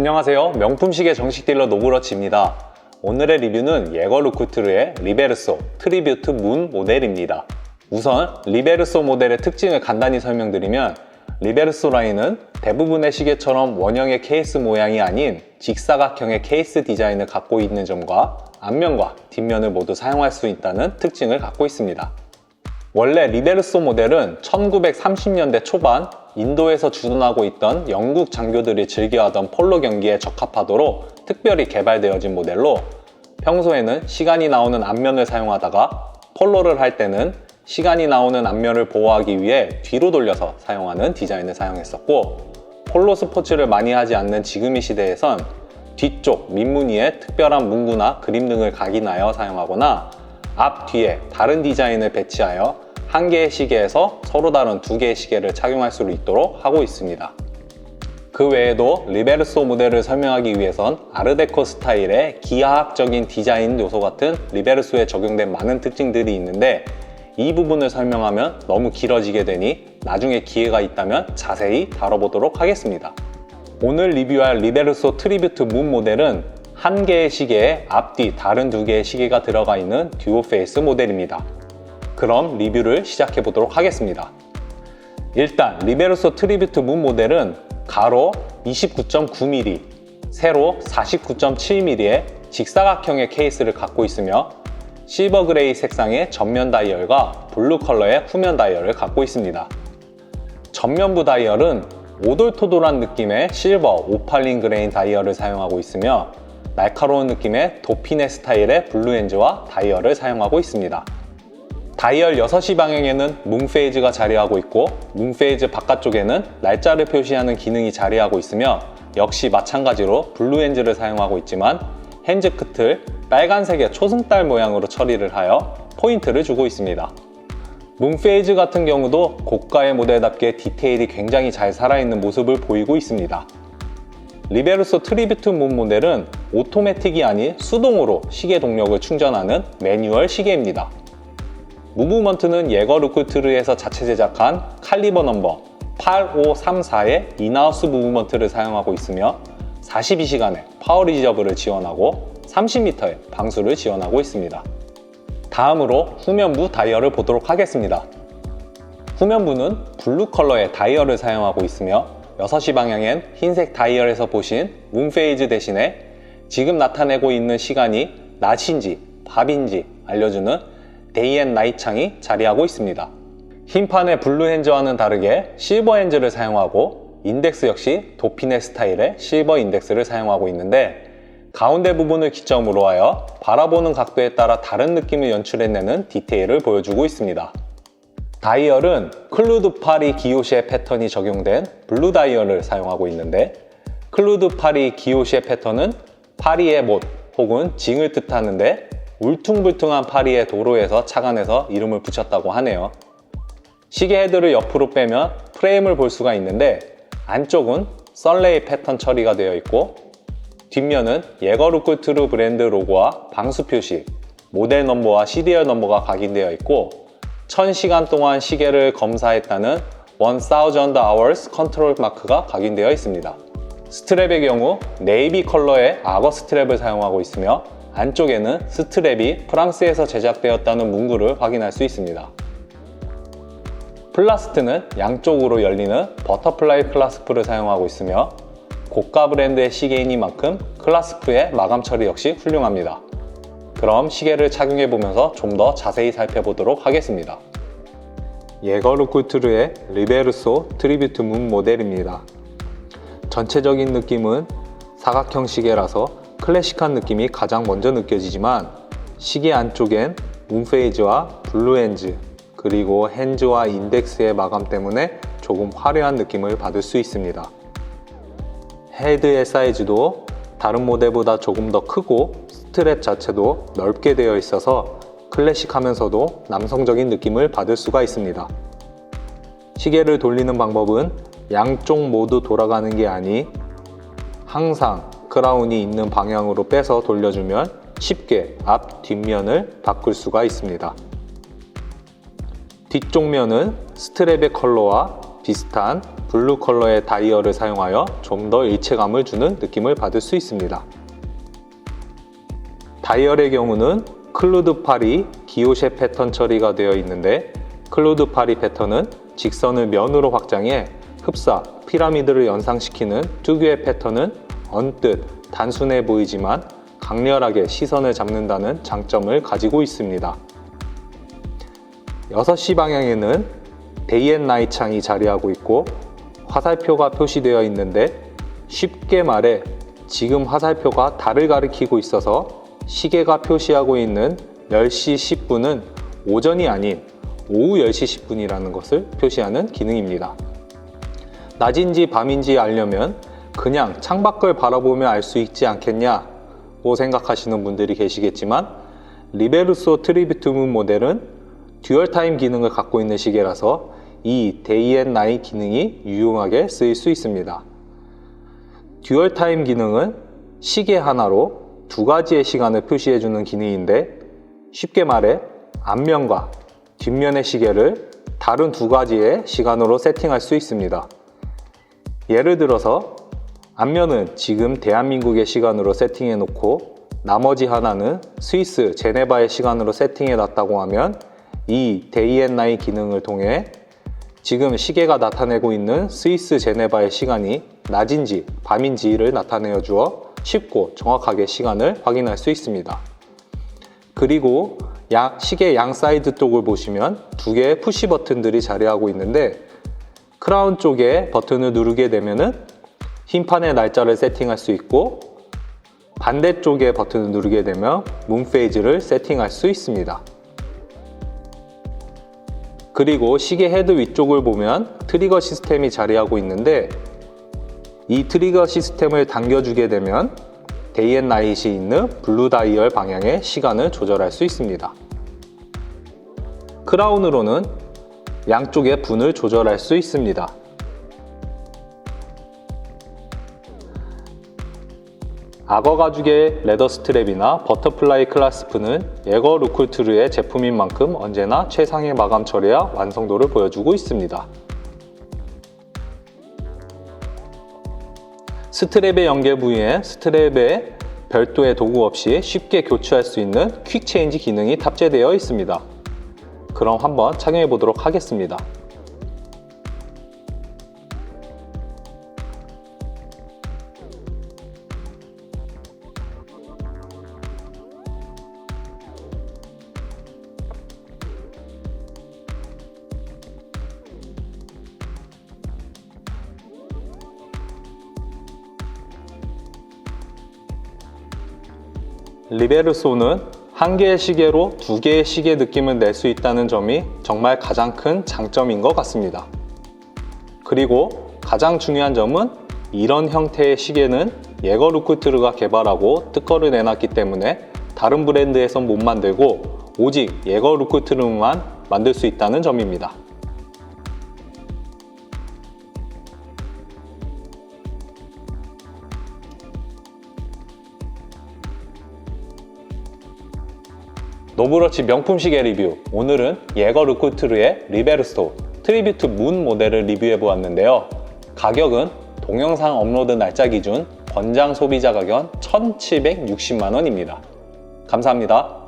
안녕하세요. 명품 시계 정식 딜러 노브러치입니다. 오늘의 리뷰는 예거 루쿠트르의 리베르소 트리뷰트 문 모델입니다. 우선 리베르소 모델의 특징을 간단히 설명드리면 리베르소 라인은 대부분의 시계처럼 원형의 케이스 모양이 아닌 직사각형의 케이스 디자인을 갖고 있는 점과 앞면과 뒷면을 모두 사용할 수 있다는 특징을 갖고 있습니다. 원래 리베르소 모델은 1930년대 초반 인도에서 주둔하고 있던 영국 장교들이 즐겨하던 폴로 경기에 적합하도록 특별히 개발되어진 모델로 평소에는 시간이 나오는 앞면을 사용하다가 폴로를 할 때는 시간이 나오는 앞면을 보호하기 위해 뒤로 돌려서 사용하는 디자인을 사용했었고 폴로 스포츠를 많이 하지 않는 지금 이 시대에선 뒤쪽 밑무늬에 특별한 문구나 그림 등을 각인하여 사용하거나 앞 뒤에 다른 디자인을 배치하여 한 개의 시계에서 서로 다른 두 개의 시계를 착용할 수 있도록 하고 있습니다. 그 외에도 리베르소 모델을 설명하기 위해선 아르데코 스타일의 기하학적인 디자인 요소 같은 리베르소에 적용된 많은 특징들이 있는데 이 부분을 설명하면 너무 길어지게 되니 나중에 기회가 있다면 자세히 다뤄보도록 하겠습니다. 오늘 리뷰할 리베르소 트리뷰트 문 모델은 한 개의 시계에 앞뒤 다른 두 개의 시계가 들어가 있는 듀오 페이스 모델입니다. 그럼 리뷰를 시작해 보도록 하겠습니다. 일단 리베르소 트리뷰트 문 모델은 가로 29.9mm, 세로 49.7mm의 직사각형의 케이스를 갖고 있으며 실버 그레이 색상의 전면 다이얼과 블루 컬러의 후면 다이얼을 갖고 있습니다. 전면부 다이얼은 오돌토돌한 느낌의 실버 오팔린 그레인 다이얼을 사용하고 있으며 날카로운 느낌의 도피네 스타일의 블루엔즈와 다이얼을 사용하고 있습니다. 다이얼 6시 방향에는 뭉페이즈가 자리하고 있고 뭉페이즈 바깥쪽에는 날짜를 표시하는 기능이 자리하고 있으며 역시 마찬가지로 블루엔즈를 사용하고 있지만 핸즈 끝을 빨간색의 초승달 모양으로 처리를 하여 포인트를 주고 있습니다. 뭉페이즈 같은 경우도 고가의 모델답게 디테일이 굉장히 잘 살아있는 모습을 보이고 있습니다. 리베르소 트리뷰트 문 모델은 오토매틱이 아닌 수동으로 시계 동력을 충전하는 매뉴얼 시계입니다. 무브먼트는 예거 루크트르에서 자체 제작한 칼리버 넘버 8534의 인하우스 무브먼트를 사용하고 있으며 42시간의 파워 리저브를 지원하고 30m의 방수를 지원하고 있습니다. 다음으로 후면부 다이얼을 보도록 하겠습니다. 후면부는 블루 컬러의 다이얼을 사용하고 있으며 6시 방향엔 흰색 다이얼에서 보신 문 페이즈 대신에 지금 나타내고 있는 시간이 낮인지 밤인지 알려주는 데이 앤 나이 창이 자리하고 있습니다. 흰 판의 블루 핸즈와는 다르게 실버 핸즈를 사용하고 인덱스 역시 도피네 스타일의 실버 인덱스를 사용하고 있는데 가운데 부분을 기점으로 하여 바라보는 각도에 따라 다른 느낌을 연출해내는 디테일을 보여주고 있습니다. 다이얼은 클루드 파리 기요시의 패턴이 적용된 블루 다이얼을 사용하고 있는데 클루드 파리 기요시의 패턴은 파리의 못 혹은 징을 뜻하는데 울퉁불퉁한 파리의 도로에서 착안해서 이름을 붙였다고 하네요. 시계 헤드를 옆으로 빼면 프레임을 볼 수가 있는데 안쪽은 썰레이 패턴 처리가 되어 있고 뒷면은 예거루크 트루 브랜드 로고와 방수 표시, 모델 넘버와 시리얼 넘버가 각인되어 있고 1000시간 동안 시계를 검사했다는 1000 hours 컨트롤 마크가 각인되어 있습니다. 스트랩의 경우 네이비 컬러의 악어 스트랩을 사용하고 있으며 안쪽에는 스트랩이 프랑스에서 제작되었다는 문구를 확인할 수 있습니다. 플라스트는 양쪽으로 열리는 버터플라이 클라스프를 사용하고 있으며 고가 브랜드의 시계이니만큼 클라스프의 마감 처리 역시 훌륭합니다. 그럼 시계를 착용해 보면서 좀 더 자세히 살펴보도록 하겠습니다. 예거르 쿠트르의 리베르소 트리뷰트 문 모델입니다. 전체적인 느낌은 사각형 시계라서 클래식한 느낌이 가장 먼저 느껴지지만 시계 안쪽엔 문페이즈와 블루엔즈 그리고 핸즈와 인덱스의 마감 때문에 조금 화려한 느낌을 받을 수 있습니다. 헤드의 사이즈도 다른 모델보다 조금 더 크고 스트랩 자체도 넓게 되어 있어서 클래식하면서도 남성적인 느낌을 받을 수가 있습니다. 시계를 돌리는 방법은 양쪽 모두 돌아가는 게 아니 항상 크라운이 있는 방향으로 빼서 돌려주면 쉽게 앞, 뒷면을 바꿀 수가 있습니다. 뒤쪽 면은 스트랩의 컬러와 비슷한 블루 컬러의 다이얼을 사용하여 좀 더 일체감을 주는 느낌을 받을 수 있습니다. 다이얼의 경우는 클루드 파리 기호쉐 패턴 처리가 되어 있는데 클루드 파리 패턴은 직선을 면으로 확장해 흡사, 피라미드를 연상시키는 특유의 패턴은 언뜻 단순해 보이지만 강렬하게 시선을 잡는다는 장점을 가지고 있습니다. 6시 방향에는 데이 앤 나이 창이 자리하고 있고 화살표가 표시되어 있는데 쉽게 말해 지금 화살표가 달을 가리키고 있어서 시계가 표시하고 있는 10시 10분은 오전이 아닌 오후 10시 10분이라는 것을 표시하는 기능입니다. 낮인지 밤인지 알려면 그냥 창밖을 바라보며 알 수 있지 않겠냐고 생각하시는 분들이 계시겠지만 리베루소 트리비트 문 모델은 듀얼 타임 기능을 갖고 있는 시계라서 이 데이 앤 나이 기능이 유용하게 쓰일 수 있습니다. 듀얼 타임 기능은 시계 하나로 두 가지의 시간을 표시해주는 기능인데 쉽게 말해 앞면과 뒷면의 시계를 다른 두 가지의 시간으로 세팅할 수 있습니다. 예를 들어서 앞면은 지금 대한민국의 시간으로 세팅해 놓고 나머지 하나는 스위스 제네바의 시간으로 세팅해 놨다고 하면 이 데이 앤 나이 기능을 통해 지금 시계가 나타내고 있는 스위스 제네바의 시간이 낮인지 밤인지를 나타내어 주어 쉽고 정확하게 시간을 확인할 수 있습니다. 그리고 양- 시계 양 사이드 쪽을 보시면 두 개의 푸시 버튼들이 자리하고 있는데 크라운 쪽에 버튼을 누르게 되면은 흰판의 날짜를 세팅할 수 있고 반대쪽에 버튼을 누르게 되면 문 페이지를 세팅할 수 있습니다. 그리고 시계 헤드 위쪽을 보면 트리거 시스템이 자리하고 있는데 이 트리거 시스템을 당겨주게 되면 데이 앤 나잇이 있는 블루 다이얼 방향의 시간을 조절할 수 있습니다. 크라운으로는 양쪽의 분을 조절할 수 있습니다. 악어 가죽의 레더 스트랩이나 버터플라이 클라스프는 예거 루쿨트르의 제품인 만큼 언제나 최상의 마감 처리와 완성도를 보여주고 있습니다. 스트랩의 연계 부위에 스트랩에 별도의 도구 없이 쉽게 교체할 수 있는 퀵 체인지 기능이 탑재되어 있습니다. 그럼 한번 착용해 보도록 하겠습니다. 리베르소는 한 개의 시계로 두 개의 시계 느낌을 낼 수 있다는 점이 정말 가장 큰 장점인 것 같습니다. 그리고 가장 중요한 점은 이런 형태의 시계는 예거 루크트르가 개발하고 특허를 내놨기 때문에 다른 브랜드에선 못 만들고 오직 예거 루크트르만 만들 수 있다는 점입니다. 노브러치 명품 시계 리뷰. 오늘은 예거 루쿠트르의 리베르스토 트리뷰트 문 모델을 리뷰해 보았는데요. 가격은 동영상 업로드 날짜 기준 권장 소비자 가격 1760만원입니다. 감사합니다